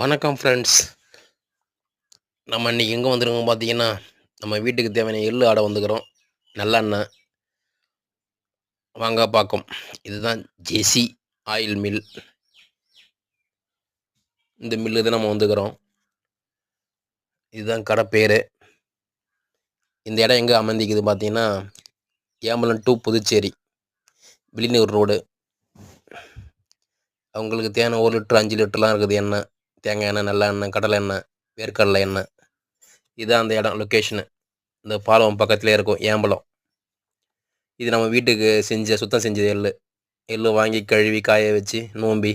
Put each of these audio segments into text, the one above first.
வணக்கம் ஃப்ரெண்ட்ஸ் நம்ம இன்றைக்கி எங்கே வந்துருக்கோம் பார்த்தீங்கன்னா நம்ம வீட்டுக்கு தேவையான எள்ளு ஆடை வந்துக்கிறோம். நல்லெண்ணெய் வாங்க பார்க்கும் இதுதான் J C oil mill mill தான் நம்ம வந்துக்கிறோம். இதுதான் கடை பேர். இந்த இடம் எங்கே அமைந்திக்குது பார்த்தீங்கன்னா ஏம்பலன் டூ புதுச்சேரி விழிநூர் ரோடு. அவங்களுக்கு தேவையான ஒரு லிட்டர் அஞ்சு லிட்டர்லாம் இருக்குது. எண்ணெய் தேங்காய் எண்ணெய் நல்ல எண்ணெய் கடலை எண்ணெய் வேர்க்கடலை எண்ணெய். இதுதான் அந்த இடம் லொக்கேஷனு இந்த பாலம் பக்கத்துலேயே இருக்கும் ஏம்பலம். இது நம்ம வீட்டுக்கு செஞ்ச சுத்தம் செஞ்சது எள் எள் வாங்கி கழுவி காய வச்சு நோம்பி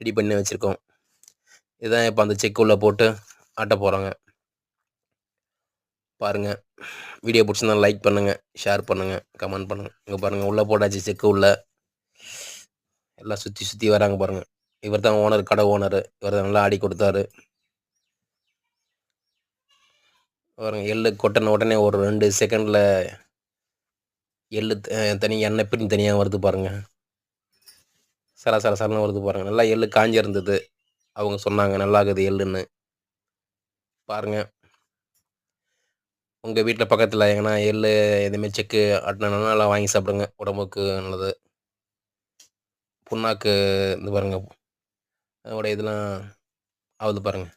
ரெடி பண்ணி வச்சுருக்கோம். இதுதான் இப்போ அந்த செக் உள்ளே போட்டு ஆட்ட போகிறோங்க பாருங்கள் வீடியோ பிடிச்சிருந்தா லைக் பண்ணுங்கள் ஷேர் பண்ணுங்கள் கமெண்ட் பண்ணுங்கள் இங்கே பாருங்கள் உள்ளே போட்டாச்சு செக்கு உள்ளே. எல்லாம் சுற்றி சுற்றி வராங்க பாருங்கள் இவர் தான் ஓனர் கடை ஓனர் இவர் தான் நல்லா ஆடி கொடுத்தாரு. பாருங்க எள்ளு கொட்டின உடனே ஒரு ரெண்டு செகண்டில் எள்ளு தனி எண்ணெய் பின் தனியாக வருது பாருங்கள் சர சர சரன்னு வருது பாருங்கள் நல்லா எள்ளு காஞ்சி இருந்தது. அவங்க சொன்னாங்க நல்லா இருக்குது எள்ளுன்னு. பாருங்கள் உங்கள் வீட்டில் பக்கத்தில் எங்கன்னா எள்ளு எதுவுமே செக்கு ஆட்டினா நல்லா வாங்கி சாப்பிடுங்க. உடம்புக்கு நல்லது. புண்ணாக்கு இது பாருங்கள் அதோட இதெல்லாம் ஆகுது பாருங்கள்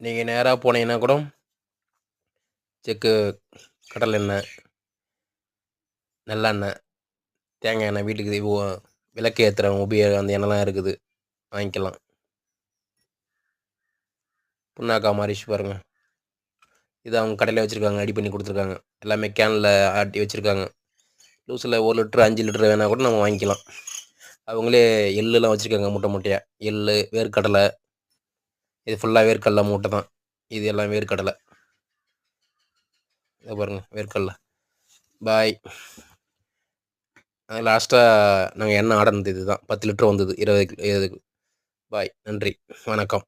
நீங்கள் நேராக போனீங்கன்னா கூட செக்கு கடல் எண்ணெய் நல்லெண்ணெய் தேங்காய் எண்ணெய் வீட்டுக்கு விளக்கு ஏற்றுறவங்க உபயோக அந்த எண்ணெய்லாம் இருக்குது. வாங்கிக்கலாம். புண்ணாக்கா மாறிச்சு பாருங்கள் இது அவங்க கடையில் வச்சுருக்காங்க ரெடி பண்ணி கொடுத்துருக்காங்க. எல்லாமே கேனில் ஆட்டி வச்சுருக்காங்க. லூஸில் ஒரு லிட்ரு அஞ்சு லிட்ரு வேணால் கூட நம்ம வாங்கிக்கலாம். அவங்களே எள்ளுலாம் வச்சுருக்காங்க மூட்டை மூட்டையாக எள் வேர்க்கடலை. இது ஃபுல்லாக வேர்க்கடலை மூட்டை தான். இது எல்லாம் வேர்க்கடலை. இதை பாருங்கள் வேர்க்கடலை. பாய். லாஸ்ட்டாக நாங்கள் எண்ணெய் ஆர்டர் இது தான் பத்து லிட்டர் வந்தது. இருபது இருபது. பாய் நன்றி. வணக்கம்.